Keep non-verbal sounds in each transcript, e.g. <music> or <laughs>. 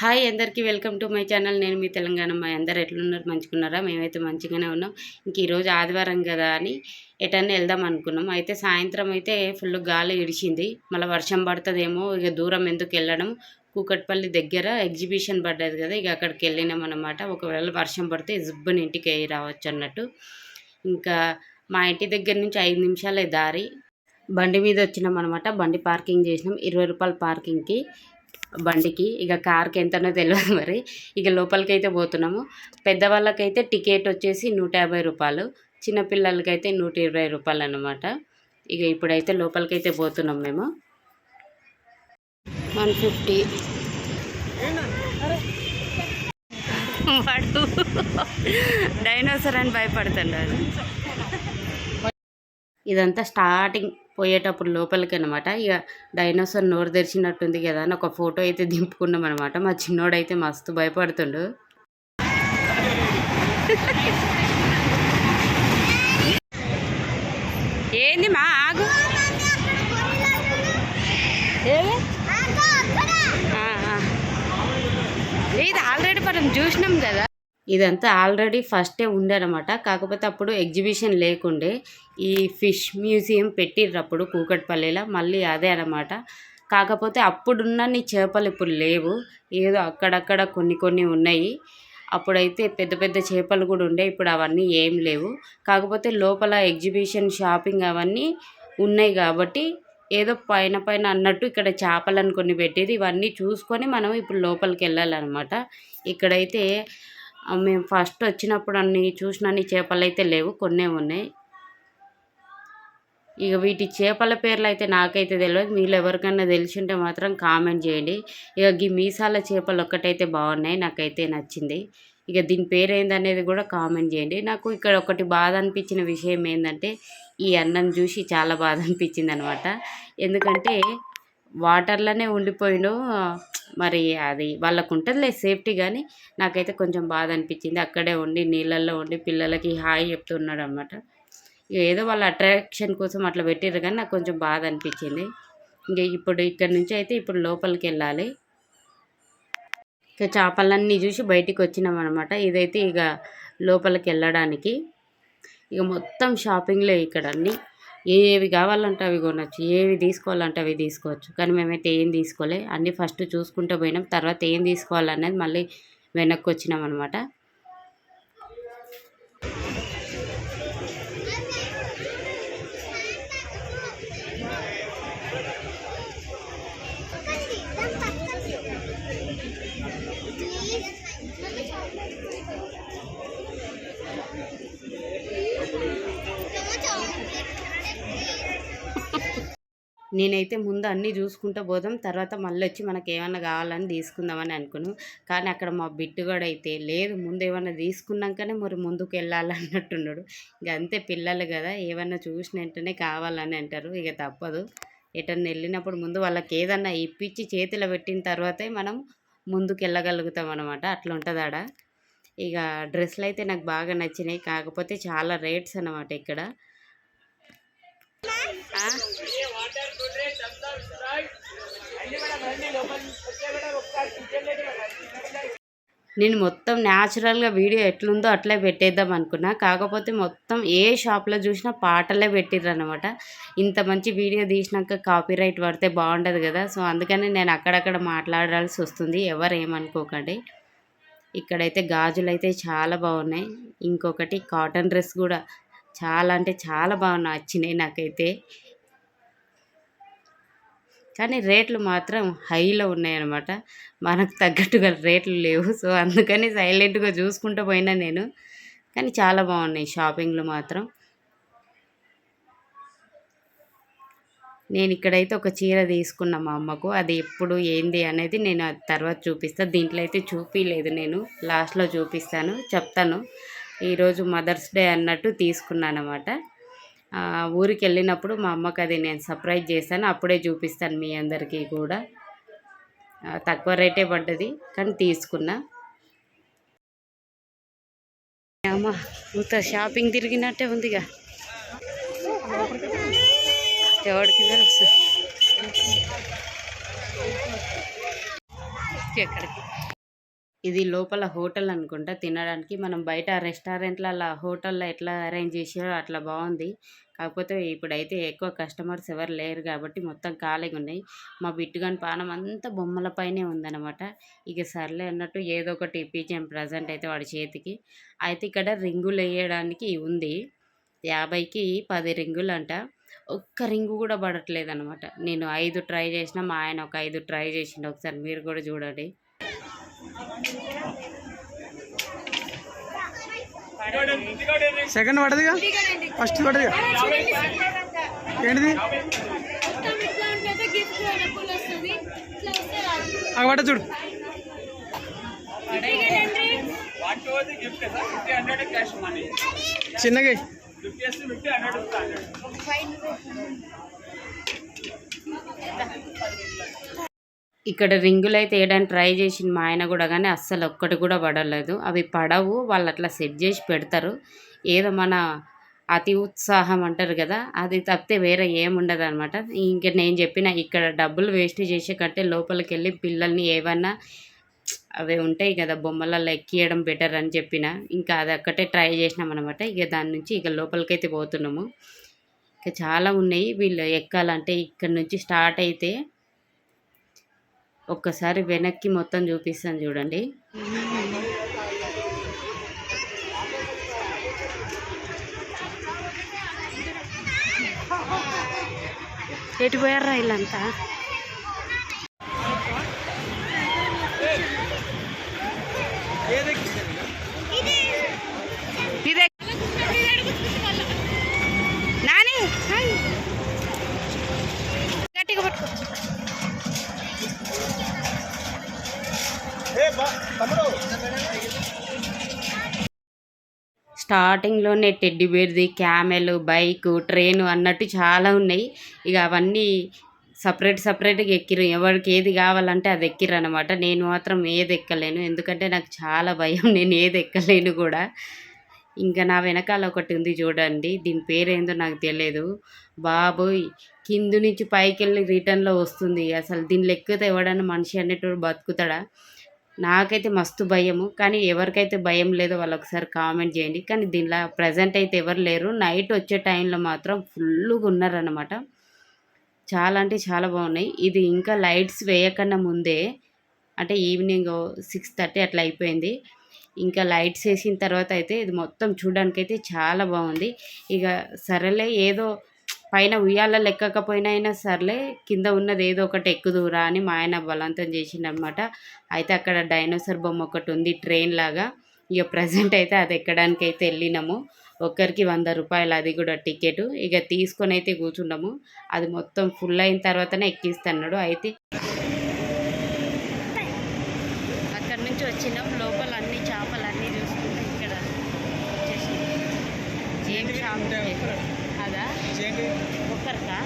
Hi అందరికీ welcome to my channel. నేను మీ తెలంగాణ మా అందరు ఎట్లున్నారు? మంచుకున్నారా మేమైతే మంచిగానే ఉన్నాం. ఇంక ఈరోజు ఆదివారం కదా అని ఎటన్నా వెళ్దాం అనుకున్నాం. అయితే సాయంత్రం అయితే ఫుల్ గాలి ఇడిచింది. మళ్ళీ వర్షం పడుతుందేమో ఇక దూరం ఎందుకు వెళ్ళడం? కూకట్పల్లి దగ్గర ఎగ్జిబిషన్ పడ్డది కదా ఇక అక్కడికి వెళ్ళినాం అనమాట ఒకవేళ వర్షం పడితే జుబ్బుని ఇంటికి రావచ్చు అన్నట్టు. ఇంకా మా ఇంటి దగ్గర నుంచి ఐదు నిమిషాలే దారి. బండి మీద వచ్చినాం అనమాట బండి పార్కింగ్ చేసినాం. ఇరవై రూపాయల పార్కింగ్కి. బండికి. ఇక కార్కి ఎంతనో తెలియదు మరి. ఇక లోపలికి అయితే పోతున్నాము. పెద్దవాళ్ళకైతే టికెట్ వచ్చేసి నూట యాభై రూపాయలు. చిన్నపిల్లలకైతే నూట ఇరవై రూపాయలు అనమాట ఇక ఇప్పుడైతే లోపలికైతే పోతున్నాం మేము. One fifty. వాడు డైనోసర్ అని భయపడుతున్నాడు. ఇదంతా స్టార్టింగ్. పోయేటప్పుడు లోపలికి అనమాట ఇక డైనోసార్ నోరు తెరిచినట్టుంది కదా అని ఒక ఫోటో అయితే దింపుకున్నాం అనమాట మా చిన్నోడైతే మస్తు భయపడుతుండు. ఏంది మా ఆగు. ఇది ఆల్రెడీ మనం చూసినాం కదా. ఇదంతా ఆల్రెడీ ఫస్టే ఉండనమాట. కాకపోతే అప్పుడు ఎగ్జిబిషన్ లేకుండే ఈ ఫిష్ మ్యూజియం పెట్టిర్రు అప్పుడు కూకట్పల్లిలో. మళ్ళీ అదే అనమాట. కాకపోతే అప్పుడున్న చేపలు ఇప్పుడు లేవు. ఏదో అక్కడక్కడ కొన్ని కొన్ని ఉన్నాయి. అప్పుడైతే పెద్ద పెద్ద చేపలు కూడా ఉండే. ఇప్పుడు అవన్నీ ఏం లేవు. కాకపోతే లోపల ఎగ్జిబిషన్ షాపింగ్ అవన్నీ ఉన్నాయి కాబట్టి ఏదో పైన పైన అన్నట్టు ఇక్కడ చేపలను కొన్ని పెట్టేది ఇవన్నీ చూసుకొని మనం ఇప్పుడు లోపలికి వెళ్ళాలన్నమాట. ఇక్కడైతే మేము ఫస్ట్ వచ్చినప్పుడు అన్ని చూసిన అన్ని చేపలు అయితే లేవు కొన్నే ఉన్నాయి. ఇక వీటి చేపల పేర్లు అయితే నాకైతే తెలియదు మీరు ఎవరికైనా తెలిసి ఉంటే మాత్రం కామెంట్ చేయండి. ఇక ఈ మీసాల చేపలు ఒక్కటైతే బాగున్నాయి నాకైతే నచ్చింది. ఇక దీని పేరు ఏందనేది కూడా కామెంట్ చేయండి. నాకు ఇక్కడ ఒకటి బాధ అనిపించిన విషయం ఏంటంటే ఈ అన్నం చూసి చాలా బాధ అనిపించింది అనమాట ఎందుకంటే వాటర్లోనే ఉండిపోయిండు మరి అది వాళ్ళకు ఉంటుందిలే సేఫ్టీ కానీ నాకైతే కొంచెం బాధ అనిపించింది అక్కడే ఉండి నీళ్ళల్లో ఉండి పిల్లలకి హాయ్ చెప్తున్నాడు అనమాట ఇక ఏదో వాళ్ళ అట్రాక్షన్ కోసం అట్లా పెట్టారు కానీ నాకు కొంచెం బాధ అనిపించింది ఇంక ఇప్పుడు ఇక్కడ నుంచి అయితే ఇప్పుడు లోపలికి వెళ్ళాలి ఇక చేపలన్నీ చూసి బయటికి వచ్చినాం అనమాట ఇదైతే ఇక లోపలికి వెళ్ళడానికి ఇక మొత్తం షాపింగ్లే ఇక్కడ అన్నీ ఏవి కావాలంటే అవి కొనవచ్చు ఏవి తీసుకోవాలంటే అవి తీసుకోవచ్చు. కానీ మేమైతే ఏం తీసుకోలే. అన్నీ ఫస్ట్ చూసుకుంటూ పోయినాం. తర్వాత ఏం తీసుకోవాలనేది మళ్ళీ వెనక్కి వచ్చినాం అనమాట నేనైతే ముందు అన్నీ చూసుకుంటూ పోదాం. తర్వాత మళ్ళీ వచ్చి మనకి ఏమన్నా కావాలని తీసుకుందామని అనుకున్నాను కానీ అక్కడ మా బిట్టుగాడు అయితే లేదు. ముందు ఏమన్నా తీసుకున్నాకనే మరి ముందుకు వెళ్ళాలి అన్నట్టున్నాడు ఇక అంతే పిల్లలు కదా ఏమన్నా చూసిన వెంటనే కావాలని అంటారు. ఇక తప్పదు. ఎటన్నా వెళ్ళినప్పుడు ముందు వాళ్ళకి ఏదన్నా ఇప్పించి చేతిలో పెట్టిన తర్వాతే మనం ముందుకు వెళ్ళగలుగుతాం అనమాట అట్లా ఉంటుంది ఆడ ఇక డ్రెస్సులు అయితే నాకు బాగా నచ్చినాయి. కాకపోతే చాలా రేట్స్ అన్నమాట ఇక్కడ ఆ? నేను మొత్తం న్యాచురల్గా వీడియో ఎట్లుందో అట్లే పెట్టేద్దాం అనుకున్నా. కాకపోతే మొత్తం ఏ షాప్లో చూసినా పాటలే పెట్టిర్రు అనమాట ఇంత మంచి వీడియో తీసినాక కాపీరైట్ పడితే బాగుండదు కదా. సో అందుకని నేను అక్కడక్కడ మాట్లాడాల్సి వస్తుంది. ఎవరు ఏమనుకోకండి. ఇక్కడైతే గాజులు అయితే చాలా బాగున్నాయి. ఇంకొకటి కాటన్ డ్రెస్ కూడా చాలా అంటే చాలా బాగున్నాయి. వచ్చినాయి నాకైతే. కానీ రేట్లు మాత్రం హైలో ఉన్నాయన్నమాట. మనకు తగ్గట్టుగా రేట్లు లేవు. సో అందుకని సైలెంట్గా చూసుకుంటూ పోయినా నేను. కానీ చాలా బాగున్నాయి షాపింగ్లు మాత్రం. నేను ఇక్కడైతే ఒక చీర తీసుకున్నా మా అమ్మకు. అది ఎప్పుడు ఏంది అనేది నేను తర్వాత చూపిస్తాను దీంట్లో అయితే చూపించలేదు నేను. లాస్ట్లో చూపిస్తాను చెప్తాను. ఈరోజు మదర్స్ డే అన్నట్టు తీసుకున్నాను అనమాట ఊరికి వెళ్ళినప్పుడు మా అమ్మకి అది నేను సర్ప్రైజ్ చేశాను. అప్పుడే చూపిస్తాను మీ అందరికీ కూడా. తక్కువ రేటే పడ్డది కానీ తీసుకున్నా. అమ్మ ఇంత షాపింగ్ తిరిగినట్టే ఉందిగా. ఎవరికి తెలుసు ఎక్కడికి? ఇది లోపల హోటల్ అనుకుంటా. తినడానికి మనం బయట రెస్టారెంట్లలో హోటల్లో ఎట్లా అరేంజ్ చేసారో అట్లా బాగుంది. కాకపోతే ఇప్పుడైతే ఎక్కువ కస్టమర్స్ ఎవరు లేరు కాబట్టి మొత్తం ఖాళీగా ఉన్నాయి. మా బిట్టుగాని పానం అంతా బొమ్మలపైనే ఉందన్నమాట. ఇక సర్లే అన్నట్టు ఏదో ఒకటి ఇప్పించాం ప్రజెంట్ అయితే వాడి చేతికి. అయితే ఇక్కడ రింగులు వేయడానికి ఉంది. యాభైకి పది రింగులు అంట ఒక్క రింగు కూడా పడట్లేదు అనమాట నేను ఐదు ట్రై చేసిన మా ఆయన ఒక ఐదు ట్రై చేసిండు. ఒకసారి మీరు కూడా చూడండి. సెకండ్ పడదుగా? ఫస్ట్ పడదుగా? ఏంటిది? అక్కడ పడ చూడు. చిన్నగా ఎయ్. ఇక్కడ రింగులు అయితే వేయడానికి ట్రై చేసింది మా ఆయన కూడా కానీ అస్సలు ఒక్కటి కూడా పడలేదు. అవి పడవు వాళ్ళు అట్లా సెట్ చేసి పెడతారు. ఏదో మన అతి ఉత్సాహం అంటారు కదా అది తప్పితే వేరే ఏముండదు అనమాట ఇంక నేను చెప్పిన ఇక్కడ డబ్బులు వేస్ట్ చేసే కంటే లోపలికి వెళ్ళి పిల్లల్ని ఏమన్నా అవి ఉంటాయి కదా బొమ్మలలో ఎక్కియడం బెటర్ అని చెప్పిన. ఇంకా అది ఒక్కటే ట్రై చేసినాం అనమాట ఇక దాని నుంచి ఇక లోపలికైతే పోతున్నాము. ఇంకా చాలా ఉన్నాయి వీళ్ళు ఎక్కాలంటే ఇక్కడ నుంచి స్టార్ట్ అయితే ఒక్కసారి వెనక్కి మొత్తం చూపిస్తాను చూడండి. ఎటు పోయారా వీళ్ళంతా స్టార్టింగ్లోనే టెడ్డి బేర్ది క్యామెల్ బైక్ ట్రైన్ అన్నట్టు చాలా ఉన్నాయి. ఇక అవన్నీ సపరేట్ సపరేట్గా ఎక్కిరు ఎవరికి ఏది కావాలంటే అది ఎక్కిరు అనమాట నేను మాత్రం ఏది ఎక్కలేను. ఎందుకంటే నాకు చాలా భయం. <laughs> నేను ఏది ఎక్కలేను కూడా. ఇంకా నా వెనకాల ఒకటి ఉంది చూడండి. దీని పేరేందో నాకు తెలియదు బాబోయ్! కింద నుంచి పైకి వెళ్ళి రిటర్న్లో వస్తుంది. అసలు దీనిలో లెక్కతో ఎవడన్నా మనిషి అనేటోడు బతుకుతాడా? నాకైతే మస్తు భయము కానీ ఎవరికైతే భయం లేదో వాళ్ళు ఒకసారి కామెంట్ చేయండి. కానీ దీనిలో ప్రజెంట్ అయితే ఎవరు లేరు. నైట్ వచ్చే టైంలో మాత్రం ఫుల్గా ఉన్నారనమాట చాలా అంటే చాలా బాగున్నాయి. ఇది ఇంకా లైట్స్ వేయకన్నా ముందే అంటే ఈవినింగ్ సిక్స్ థర్టీ అట్లా అయిపోయింది. ఇంకా లైట్స్ వేసిన తర్వాత అయితే ఇది మొత్తం చూడడానికి అయితే చాలా బాగుంది. ఇక సరేలే ఏదో పైన ఉయ్యాల లెక్కకపోయినా అయినా సర్లే కింద ఉన్నది ఏదో ఒకటి ఎక్కుదురా అని మా ఆయన బలవంతం చేసిండనమాట అయితే అక్కడ డైనోసార్ బొమ్మ ఒకటి ఉంది ట్రైన్ లాగా. ఇక ప్రజెంట్ అయితే అది ఎక్కడానికి అయితే వెళ్ళినాము ఒక్కరికి వంద రూపాయలు అది కూడా టికెట్. ఇక తీసుకొని అయితే కూర్చున్నాము. అది మొత్తం ఫుల్ అయిన తర్వాతనే ఎక్కిస్తున్నాడు. అయితే అక్కడ నుంచి వచ్చినాం లోపల అన్ని చేపలు అన్నీ చూసుకుంటే ఇక్కడ వచ్చేసి ఏం షాప్ అదా ఒక్కరికా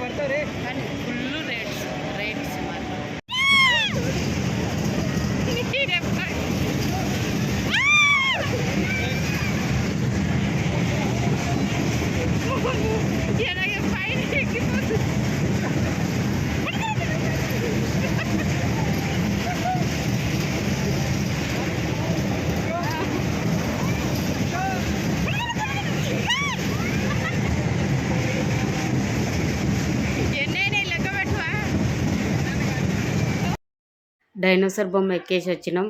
పడతావు కానీ ఫుల్ రేట్స్ రేట్స్ మాత్రం ఎలాగే పైన ఎక్కిపోతుంది ఎన్నైనా లెక్క పెట్టవా డైనోసార్ బొమ్మ ఎక్కేసి వచ్చినాం.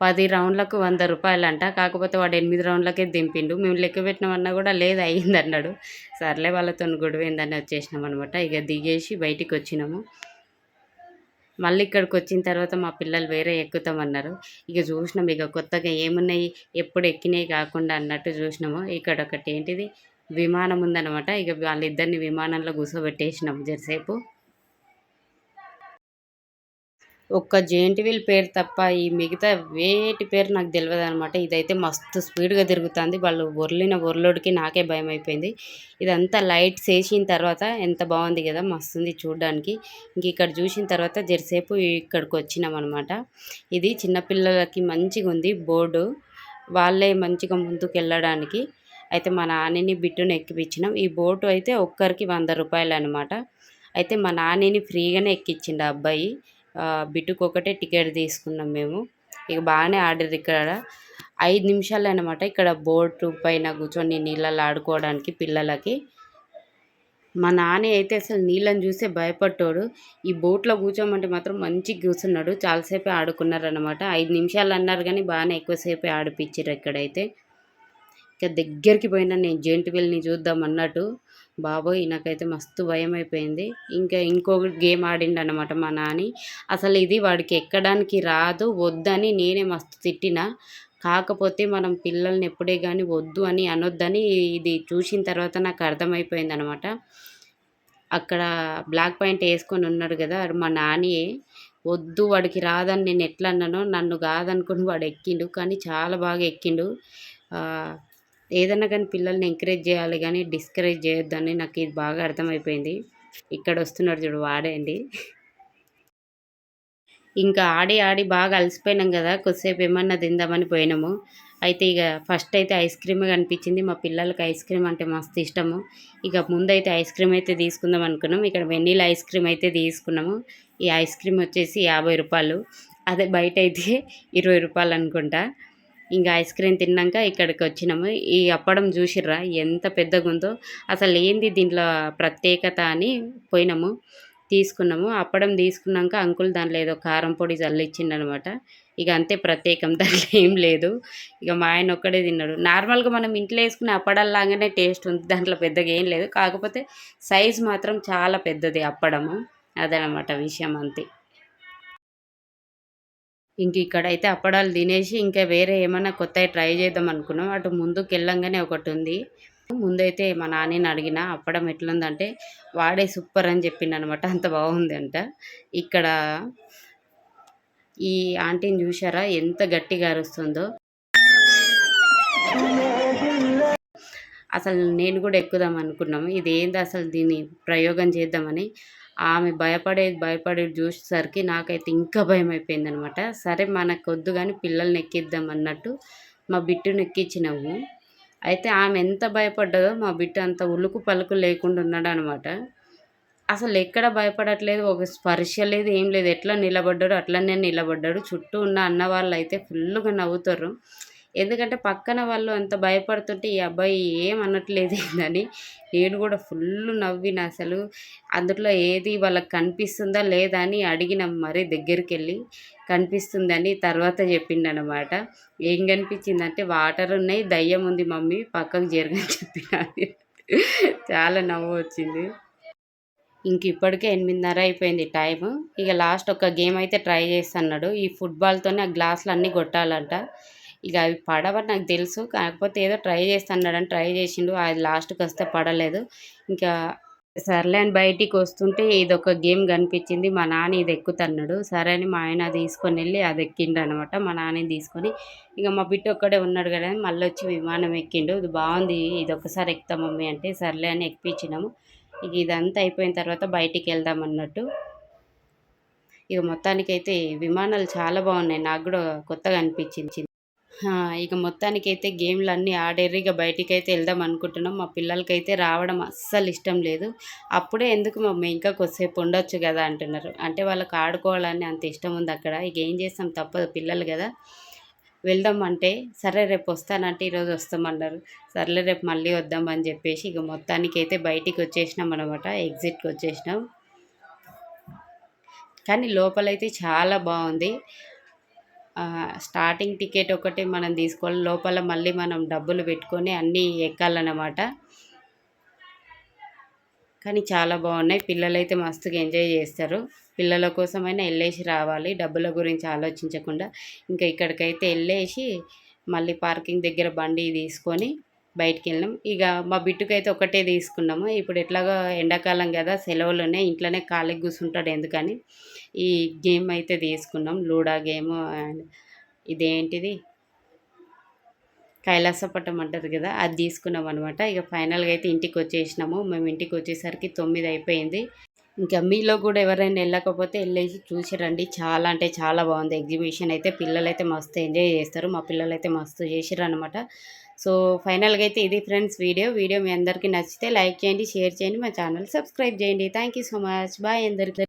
పది రౌండ్లకు వంద రూపాయలంట. కాకపోతే వాడు ఎనిమిది రౌండ్లకే దింపిండు. మేము లెక్క పెట్టినామన్నా కూడా లేదు అయ్యింది అన్నాడు సర్లే వాళ్ళతో గొడవైందని వచ్చేసినాం అనమాట ఇక దిగేసి బయటికి వచ్చినాము. మళ్ళీ ఇక్కడికి వచ్చిన తర్వాత మా పిల్లలు వేరే ఎక్కుతామన్నారు. ఇక చూసినాం ఇక కొత్తగా ఏమున్నాయి ఎప్పుడు ఎక్కినాయి కాకుండా అన్నట్టు చూసినాము. ఇక్కడ ఒకటి ఏంటిది విమానం ఉందన్నమాట. ఇక వాళ్ళిద్దరిని విమానంలో కూర్చోబెట్టేసినాం. జరసేపు ఒక్క జెయింట్ వీల్ పేరు తప్ప ఈ మిగతా వేటి పేరు నాకు తెలియదు అనమాట ఇదైతే మస్తు స్పీడ్గా తిరుగుతుంది. వాళ్ళు ఒర్లిన ఒర్లోడికి నాకే భయం అయిపోయింది ఇదంతా లైట్స్ వేసిన తర్వాత ఎంత బాగుంది కదా మస్తుంది చూడడానికి. ఇంక ఇక్కడ చూసిన తర్వాత జరిసేపు ఇక్కడికి వచ్చినాం అనమాట ఇది చిన్నపిల్లలకి మంచిగా ఉంది బోర్డు. వాళ్ళే మంచిగా ముందుకు వెళ్ళడానికి అయితే మా నాన్నని బిట్టును ఎక్కిపించినాం ఈ బోటు అయితే ఒక్కరికి వంద రూపాయలు అనమాట అయితే మా నాన్నని ఫ్రీగానే ఎక్కించిండు ఆ అబ్బాయి. ఆ, బిట్టుకు ఒకటే టికెట్ తీసుకున్నాం మేము. ఇక బాగానే ఆడారు ఇక్కడ. ఐదు నిమిషాలు అనమాట ఇక్కడ బోటు పైన కూర్చొని నీళ్ళలో ఆడుకోవడానికి పిల్లలకి. మా నాన్న అయితే అసలు నీళ్ళని చూస్తే భయపడ్డాడు. ఈ బోట్లో కూర్చోమంటే మాత్రం మంచిగా కూర్చున్నాడు. చాలాసేపే ఆడుకున్నారు అనమాట ఐదు నిమిషాలు అన్నారు కానీ బాగానే ఎక్కువసేపే ఆడిపించారు ఇక్కడైతే. ఇక దగ్గరికి పోయినా నేను జెయింట్ వీల్ని చూద్దాం అన్నట్టు. బాబోయ్ నాకైతే మస్తు భయం అయిపోయింది ఇంకా ఇంకొక గేమ్ ఆడిండు అనమాట మా నాని. అసలు ఇది వాడికి ఎక్కడానికి రాదు వద్దని నేనే మస్తు తిట్టిన. కాకపోతే మనం పిల్లల్ని ఎప్పుడే కానీ వద్దు అని అనొద్దని ఇది చూసిన తర్వాత నాకు అర్థమైపోయింది అనమాట అక్కడ బ్లాక్ పాయింట్ వేసుకొని ఉన్నాడు కదా మా నానియే వద్దు వాడికి రాదని నేను ఎట్లా అన్నానో నన్ను కాదనుకుని వాడు ఎక్కిండు. కానీ చాలా బాగా ఎక్కిండు. ఏదన్నా కానీ పిల్లల్ని ఎంకరేజ్ చేయాలి కానీ డిస్కరేజ్ చేయొద్దని నాకు ఇది బాగా అర్థమైపోయింది. ఇక్కడ వస్తున్నాడు చూడు వాడేయండి ఇంకా ఆడి ఆడి బాగా అలసిపోయినాం కదా కొద్దిసేపు ఏమన్నా తిందామని పోయినాము. అయితే ఇక ఫస్ట్ అయితే ఐస్ క్రీమ్ కనిపించింది. మా పిల్లలకి ఐస్ క్రీమ్ అంటే మస్తు ఇష్టము. ఇక ముందైతే ఐస్ క్రీమ్ అయితే తీసుకుందాం అనుకున్నాం. ఇక్కడ వెన్నీల ఐస్ క్రీమ్ అయితే తీసుకున్నాము. ఈ ఐస్ క్రీమ్ వచ్చేసి యాభై రూపాయలు. అదే బయట అయితే ఇరవై రూపాయలు అనుకుంటా. ఇంకా ఐస్ క్రీమ్ తిన్నాక ఇక్కడికి వచ్చినాము. ఈ అప్పడం చూసిర్రా ఎంత పెద్దగా ఉందో అసలు ఏంది దీంట్లో ప్రత్యేకత అని పోయినాము తీసుకున్నాము. అప్పడం తీసుకున్నాక అంకుల్ దాంట్లో ఏదో కారం పొడి చల్లిచ్చిండనమాట. ఇక అంతే ప్రత్యేకం దాంట్లో ఏం లేదు. ఇక మా ఆయన ఒక్కడే తిన్నాడు. నార్మల్గా మనం ఇంట్లో వేసుకునే అప్పడంలాగానే టేస్ట్ ఉంది దాంట్లో పెద్దగా ఏం లేదు. కాకపోతే సైజ్ మాత్రం చాలా పెద్దది అప్పడము. అదనమాట విషయం అంతే. ఇంక ఇక్కడైతే అప్పడాలు తినేసి ఇంకా వేరే ఏమైనా కొత్తవి ట్రై చేద్దాం అనుకున్నాం. అటు ముందుకు వెళ్ళంగానే ఒకటి ఉంది. ముందైతే మా నాన్నని అడిగిన అప్పడం ఎట్లుందంటే వాడే సూపర్ అని చెప్పిండనమాట. అంత బాగుంది అంట ఇక్కడ ఈ ఆంటీని చూసారా ఎంత గట్టిగా అరుస్తుందో. అసలు నేను కూడా ఎక్కుదాం అనుకున్నాము. ఇది ఏంది అసలు దీన్ని ప్రయోగం చేద్దామని. ఆమె భయపడేది భయపడేది చూసేసరికి నాకైతే ఇంకా భయం అయిపోయింది అనమాట సరే మనకు వద్దు కానీ పిల్లల్ని ఎక్కిద్దాం అన్నట్టు మా బిట్టును ఎక్కించినాము అయితే ఆమె ఎంత భయపడ్డదో మా బిడ్డ అంత ఉలుకు పలుకు లేకుండా ఉన్నాడు అనమాట అసలు ఎక్కడ భయపడట్లేదు ఒక స్పర్శ లేదు ఏం లేదు. ఎట్లా నిలబడ్డాడు అట్లనే నిలబడ్డాడు. చుట్టూ ఉన్న అన్న వాళ్ళు అయితే ఫుల్గా నవ్వుతారు. ఎందుకంటే పక్కన వాళ్ళు అంత భయపడుతుంటే ఈ అబ్బాయి ఏం అనట్లేదు నేను కూడా ఫుల్ నవ్విన అసలు. అందులో ఏది వాళ్ళకి కనిపిస్తుందా లేదా అని అడిగినాం మరీ దగ్గరికి వెళ్ళి కనిపిస్తుందని తర్వాత చెప్పిండనమాట ఏం కనిపించిందంటే వాటర్ ఉన్నాయి దయ్యం ఉంది మమ్మీ పక్కకు జరగని చెప్పిన చాలా నవ్వు వచ్చింది. ఇంక ఇప్పటికే ఎనిమిదిన్నర అయిపోయింది టైం ఇక లాస్ట్ ఒక గేమ్ అయితే ట్రై చేస్తున్నాడు. ఈ ఫుట్బాల్తోనే ఆ గ్లాసులు అన్నీ కొట్టాలంట. ఇక అవి పడవని నాకు తెలుసు. కాకపోతే ఏదో ట్రై చేస్తున్నాడని ట్రై చేసిండు. అది లాస్ట్కి వస్తే పడలేదు. ఇంకా సర్లే అని బయటికి వస్తుంటే ఇది ఒక గేమ్ కనిపించింది. మా నాన్న ఇది ఎక్కుతున్నాడు. సరే అని మా ఆయన తీసుకొని వెళ్ళి అది ఎక్కిండు అనమాట మా నాన్నని తీసుకొని ఇక మా బిడ్డ ఒక్కడే ఉన్నాడు కదా మళ్ళీ వచ్చి విమానం ఎక్కిండు. ఇది బాగుంది. ఇది ఒకసారి ఎక్కుతాం మమ్మీ అంటే సర్లే అని ఎక్కించినాము. ఇక ఇదంతా అయిపోయిన తర్వాత బయటికి వెళ్దాం అన్నట్టు. ఇక మొత్తానికైతే విమానాలు చాలా బాగున్నాయి. నాకు కూడా కొత్తగా అనిపించింది. ఇక మొత్తానికైతే గేమ్లు అన్నీ ఆడేరు ఇక బయటికైతే వెళ్దాం అనుకుంటున్నాం. మా పిల్లలకైతే రావడం అస్సలు ఇష్టం లేదు. అప్పుడే ఎందుకు మమ్మీ ఇంకా కొద్దిసేపు ఉండొచ్చు కదా అంటున్నారు. అంటే వాళ్ళకి ఆడుకోవాలని అంత ఇష్టం ఉంది అక్కడ. ఇక ఏం చేస్తాం? తప్పదు. పిల్లలు కదా. వెళ్దాం అంటే సరే రేపు వస్తానంటే ఈరోజు వస్తామన్నారు. సర్లే రేపు మళ్ళీ వద్దాం అని చెప్పేసి ఇక మొత్తానికి అయితే బయటికి వచ్చేసినాం అనమాట ఎగ్జిట్కి వచ్చేసినాం. కానీ లోపలైతే చాలా బాగుంది. స్టార్టింగ్ టికెట్ ఒకటి మనం తీసుకోవాలి. లోపల మళ్ళీ మనం డబ్బులు పెట్టుకొని అన్నీ ఎక్కాలన్నమాట. కానీ చాలా బాగున్నాయి. పిల్లలైతే మస్తుగా ఎంజాయ్ చేస్తారు. పిల్లల కోసమైనా వెళ్ళేసి రావాలి. డబ్బుల గురించి ఆలోచించకుండా. ఇంకా ఇక్కడికైతే వెళ్ళేసి మళ్ళీ పార్కింగ్ దగ్గర బండి తీసుకొని బయటికి వెళ్ళినాం ఇక మా బిట్టుకైతే ఒకటే తీసుకున్నాము. ఇప్పుడు ఎట్లాగో ఎండాకాలం కదా సెలవులోనే ఇంట్లోనే ఖాళీగా కూర్చుంటాడు ఎందుకని? ఈ గేమ్ అయితే తీసుకున్నాం. లూడా గేమ్ అండ్ ఇదేంటిది? కైలాసపట్టం అంటారు కదా అది తీసుకున్నాం అనమాట ఇక ఫైనల్గా అయితే ఇంటికి వచ్చేసినాము. మేము ఇంటికి వచ్చేసరికి తొమ్మిది అయిపోయింది. ఇంకా మీలో కూడా ఎవరైనా వెళ్ళకపోతే వెళ్ళేసి చూసి రండి. చాలా అంటే చాలా బాగుంది. ఎగ్జిబిషన్ అయితే పిల్లలైతే మస్తు ఎంజాయ్ చేస్తారు. మా పిల్లలైతే మస్తు చేసిరనమాట అనమాట సో ఫైనల్గా అయితే ఇది ఫ్రెండ్స్ వీడియో. వీడియో మీ అందరికీ నచ్చితే లైక్ చేయండి షేర్ చేయండి మా ఛానల్ సబ్స్క్రైబ్ చేయండి. Thank you so much. Bye అందరికీ.